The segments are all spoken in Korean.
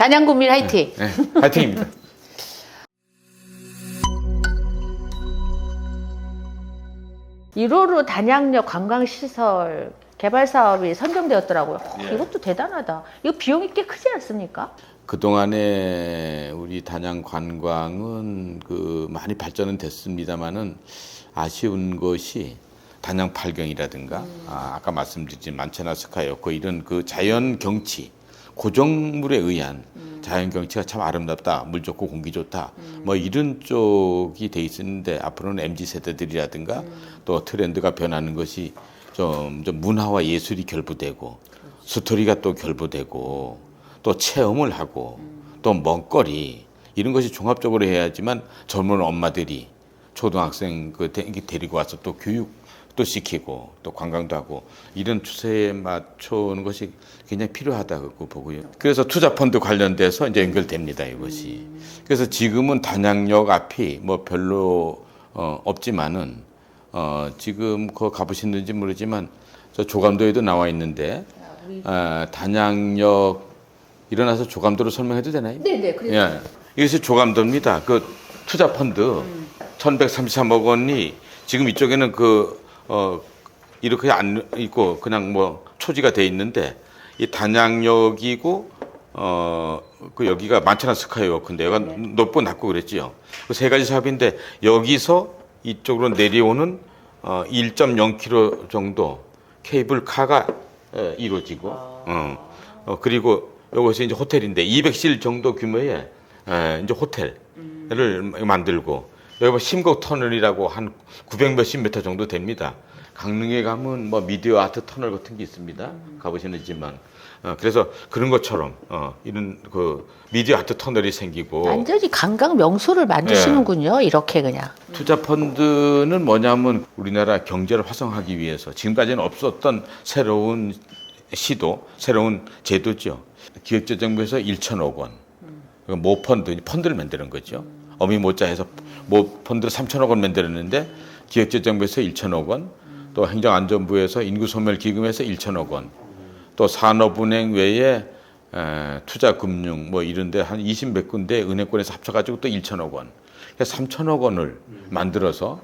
단양군민 화이팅! 네, 파이팅입니다. 일 1호로 단양역 관광시설 개발 사업이 선정되었더라고요. 어, 예. 이것도 대단하다. 이거 비용이 꽤 크지 않습니까? 그동안에 우리 단양 관광은 그 많이 발전은 됐습니다만은 아쉬운 것이 단양 팔경이라든가 아, 아까 말씀드린 만천하 스카이어코 이런 그 자연 경치 고정물에 의한 자연 경치가 참 아름답다 물 좋고 공기 좋다 뭐 이런 쪽이 돼 있었는데 앞으로는 mz 세대들이라든가 또 트렌드가 변하는 것이 좀, 좀 문화와 예술이 결부되고 스토리가 또 결부되고 또 체험을 하고 또 먹거리 이런 것이 종합적으로 해야지만 젊은 엄마들이 초등학생 그 데- 데리고 와서 또 교육 도 시키고 또 관광도 하고 이런 추세에 맞춰는 것이 굉장히 필요하다고 보고요. 그래서 투자 펀드 관련돼서 이제 연결됩니다 이것이. 그래서 지금은 단양역 앞이 뭐 별로 어, 없지만은 어, 지금 그 가보셨는지 모르지만 저 조감도에도 나와 있는데 아, 단양역 일어나서 조감도로 설명해도 되나요? 네네. 예. 이것이 조감도입니다. 그 투자 펀드 1133억 원이 지금 이쪽에는 그, 어, 이렇게 안 있고 그냥 뭐 초지가 돼 있는데 이 단양역이고 어, 그 여기가 만천하 스카이워크인데 여기가 높고 낮고 그랬지요. 그 세 가지 사업인데 여기서 이쪽으로 내려오는 어, 1.0km 정도 케이블카가 어, 이루어지고 어, 어, 그리고 이것이 이제 호텔인데 200실 정도 규모의 에, 이제 호텔을 만들고 여기 뭐 심곡 터널이라고 한 900 몇십 미터 정도 됩니다. 강릉에 가면 뭐 미디어 아트 터널 같은 게 있습니다. 가보시는지만 어, 그래서 그런 것처럼 어, 이런 그 미디어 아트 터널이 생기고 완전히 관광 명소를 만드시는군요. 이렇게 그냥. 투자 펀드는 뭐냐면 우리나라 경제를 활성화하기 위해서 지금까지는 없었던 새로운 시도, 새로운 제도죠. 기획재정부에서 1천억 원, 그모 펀드, 펀드를 만드는 거죠. 어미 모자해서 모 펀드를 3천억 원 만들었는데 기획재정부에서 1천억 원, 또 행정안전부에서 인구소멸기금에서 1천억 원, 또 산업은행 외에 에, 투자금융 뭐 이런데 한 20 몇 군데 은행권에서 합쳐가지고 또 1천억 원, 그래서 3천억 원을 만들어서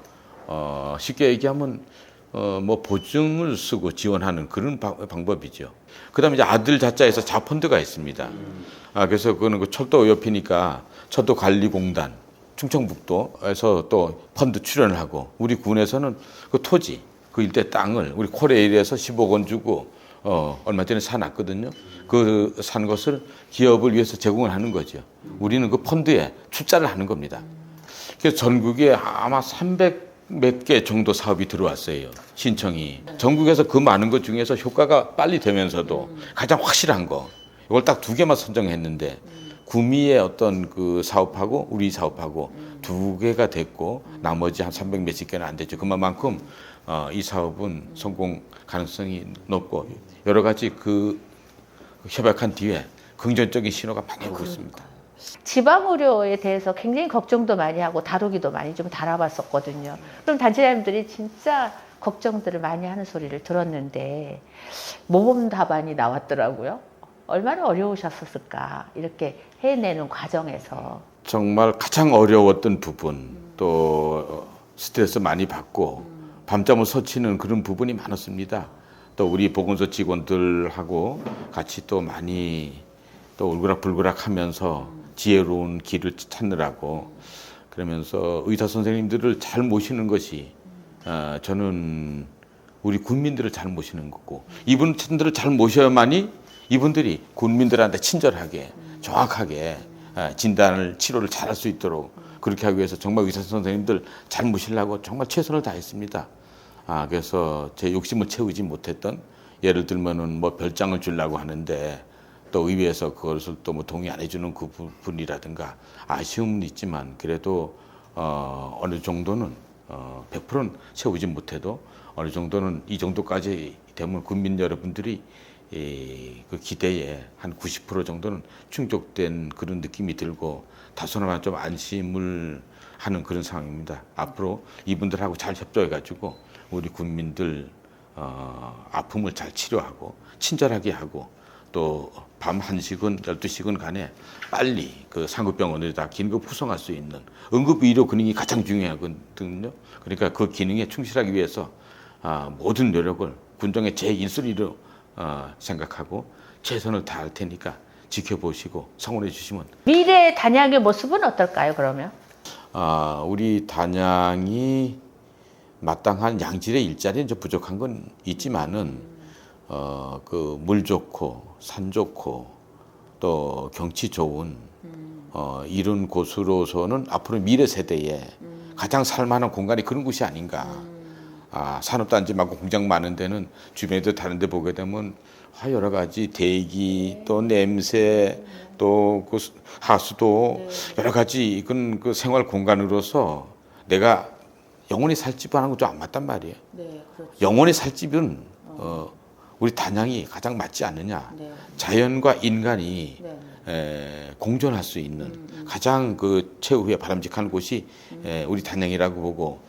어, 쉽게 얘기하면 어, 뭐 보증을 쓰고 지원하는 그런 바- 방법이죠. 그다음에 이제 아들 자자에서 자펀드가 있습니다. 아 그래서 그거는 그 철도 옆이니까 철도 관리 공단 충청북도에서 또 펀드 출연을 하고 우리 군에서는 그 토지 그 일대 땅을 우리 코레일에서 10억 원 주고 어 얼마 전에 사놨거든요. 그 산 것을 기업을 위해서 제공을 하는 거죠. 우리는 그 펀드에 출자를 하는 겁니다. 그래서 전국에 아마 300 몇 개 정도 사업이 들어왔어요. 신청이. 전국에서 그 많은 것 중에서 효과가 빨리 되면서도 가장 확실한 거. 이걸 딱 두 개만 선정했는데 구미의 어떤 그 사업하고 우리 사업하고 두 개가 됐고 나머지 한 300 몇십 개는 안 됐죠. 그만큼 어, 이 사업은 성공 가능성이 높고 여러 가지 그 협약한 뒤에 긍정적인 신호가 많이 오고 있습니다. 지방 의료에 대해서 굉장히 걱정도 많이 하고 다루기도 많이 좀 다뤄봤었거든요. 그럼 단체장님들이 진짜 걱정들을 많이 하는 소리를 들었는데 모범 답안이 나왔더라고요. 얼마나 어려우셨었을까 이렇게 해내는 과정에서 정말 가장 어려웠던 부분 또 스트레스 많이 받고 밤잠을 설치는 그런 부분이 많았습니다. 또 우리 보건소 직원들하고 같이 또 많이 또 울그락불그락 하면서 지혜로운 길을 찾느라고 그러면서 의사 선생님들을 잘 모시는 것이 어, 저는 우리 군민들을 잘 모시는 거고 이분들을 잘 모셔야만이 이분들이 군민들한테 친절하게 정확하게 어, 진단을 치료를 잘할 수 있도록 그렇게 하기 위해서 정말 의사 선생님들 잘 모시려고 정말 최선을 다했습니다. 아 그래서 제 욕심을 채우지 못했던 예를 들면은 뭐 별장을 주려고 하는데 또 의회에서 그것을 또 뭐 동의 안 해주는 그 부분이라든가 아쉬움은 있지만 그래도 어, 어느 정도는 어, 100%는 채우지 못해도 어느 정도는 이 정도까지 되면 국민 여러분들이 이, 그 기대에 한 90% 정도는 충족된 그런 느낌이 들고 다소나마 좀 안심을 하는 그런 상황입니다. 앞으로 이분들하고 잘 협조해가지고 우리 국민들 어, 아픔을 잘 치료하고 친절하게 하고 또밤 1시간, 12시간 간에 빨리 그 상급병원에다 긴급 후송할 수 있는 응급의료 기능이 가장 중요하거든요. 그러니까 그 기능에 충실하기 위해서 아, 모든 노력을 군정의 제1순위로 어, 생각하고 최선을 다할 테니까 지켜보시고 성원해 주시면 미래 단양의 모습은 어떨까요? 그러면 아, 우리 단양이 마땅한 양질의 일자리는 좀 부족한 건 있지만은 어, 그 물 좋고 산 좋고 또 경치 좋은 어, 이런 곳으로서는 앞으로 미래 세대에 가장 살만한 공간이 그런 곳이 아닌가. 아, 산업단지 많고 공장 많은 데는 주변에도 다른 데 보게 되면 아, 여러 가지 대기 또 냄새 또 그 하수도 여러 가지 이건 그 생활 공간으로서 내가 영원히 살 집하는 것도 안 맞단 말이에요. 네, 그렇죠. 영원히 살 집은 어, 우리 단양이 가장 맞지 않느냐. 네, 자연과 인간이 네. 에, 공존할 수 있는 가장 그 최후의 바람직한 곳이 에, 우리 단양이라고 보고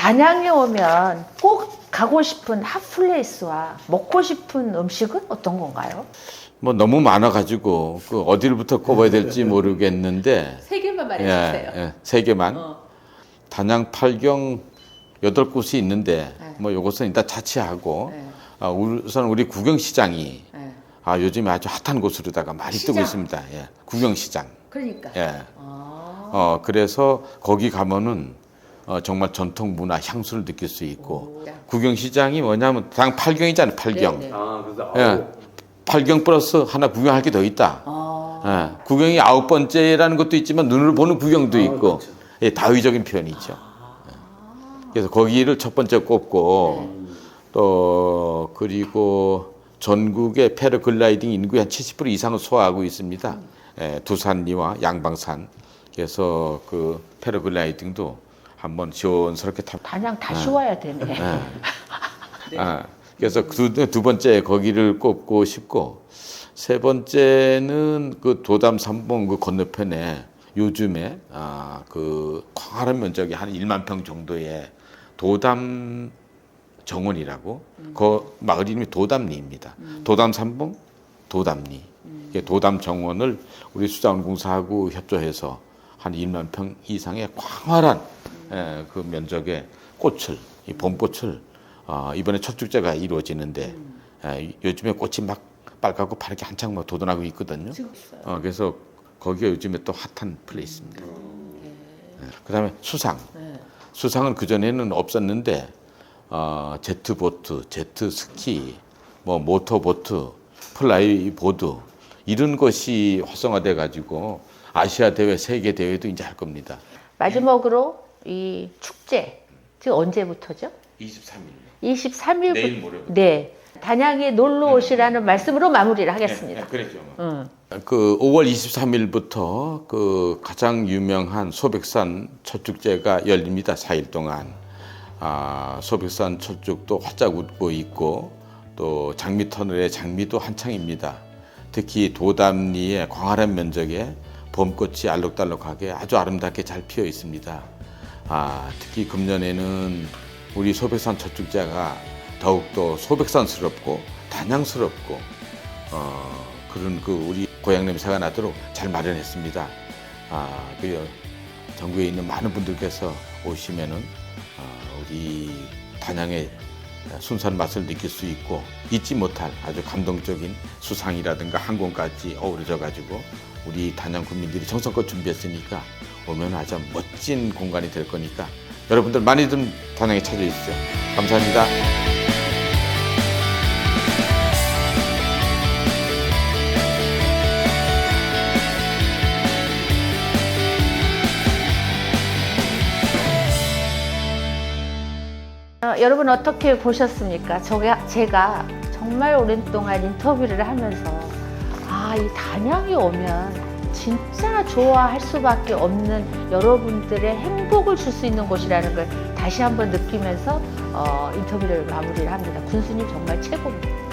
단양에 오면 꼭 가고 싶은 핫플레이스와 먹고 싶은 음식은 어떤 건가요? 뭐 너무 많아가지고 그 어디를부터 꼽아야 될지 모르겠는데 세 개만 예, 예, 세 개만 단양 팔경 여덟 곳이 있는데 네. 뭐 요것은 일단 자취하고 네. 아, 우선 우리 구경시장이 네. 아 요즘에 아주 핫한 곳으로다가 많이 뜨고 시장. 있습니다. 예, 구경시장. 그러니까. 예. 아. 어 그래서 거기 가면은 어, 정말 전통 문화 향수를 느낄 수 있고 오. 구경시장이 뭐냐면 당 팔경이잖아요. 팔경. 네, 네. 아, 그래서 예. 아우, 팔경 플러스 하나 구경할 게 더 있다. 아. 예, 구경이 아홉 번째라는 것도 있지만 눈으로 보는 구경도 아, 있고 그렇죠. 예, 다의적인 표현이죠. 예. 그래서 거기를 첫 번째 꼽고 또 그리고 전국의 패러글라이딩 인구의 한 70% 이상을 소화하고 있습니다. 예, 두산리와 양방산. 그래서 그 패러글라이딩도 한번 시원스럽게 타. 단양 다시 와야 되네. 아, 그래서 두, 두 번째 거기를 꼽고 싶고 세 번째는 그 도담 삼봉 그 건너편에 요즘에 아, 그 광활한 면적이 한 1만 평 정도의 도담 정원이라고 그 마을 이름이 도담리입니다. 도담 삼봉 도담리. 이게 도담 정원을 우리 수자원공사하고 협조해서 한 1만 평 이상의 광활한 에, 그 면적의 꽃을 이 봄꽃을 어, 이번에 첫 축제가 이루어지는데 에, 요즘에 꽃이 막 빨갛고 파랗게 한창 막 돋아나고 있거든요. 어, 그래서 거기가 요즘에 또 핫한 플레이스입니다. 예. 그다음에 수상. 수상은 그 전에는 없었는데 어, 제트 보트, 제트 스키, 뭐 모터 보트, 플라이 보드 이런 것이 활성화돼 가지고 아시아 대회, 세계 대회도 이제 할 겁니다. 마지막으로 이 축제 지금 언제부터죠? 23일. 23일부터 내일 모레부터. 네. 단양에 놀러 오시라는 말씀으로 마무리를 하겠습니다. 그렇죠. 응. 그 5월 23일부터 그 가장 유명한 소백산 첫 축제가 열립니다. 4일 동안. 아, 소백산 첫 축도 활짝 웃고 있고 또 장미 터널의 장미도 한창입니다. 특히 도담리의 광활한 면적에 봄꽃이 알록달록하게 아주 아름답게 잘 피어 있습니다. 아, 특히 금년에는 우리 소백산 첫 축제가 더욱더 소백산스럽고 단양스럽고 어, 그런 그 우리 고향 냄새가 나도록 잘 마련했습니다. 아, 그 전국에 있는 많은 분들께서 오시면은 어, 우리 단양의 순수한 맛을 느낄 수 있고 잊지 못할 아주 감동적인 수상이라든가 항공까지 어우러져 가지고 우리 단양 국민들이 정성껏 준비했으니까 오면 아주 멋진 공간이 될 거니까 여러분들 많이들 단양에 찾아주십시오. 감사합니다. 어, 여러분 어떻게 보셨습니까? 저가, 제가 정말 오랜 동안 인터뷰를 하면서 아, 이 단양에 오면 진짜 좋아할 수밖에 없는 여러분들의 행복을 줄 수 있는 곳이라는 걸 다시 한번 느끼면서 어, 인터뷰를 마무리를 합니다. 군수님 정말 최고입니다.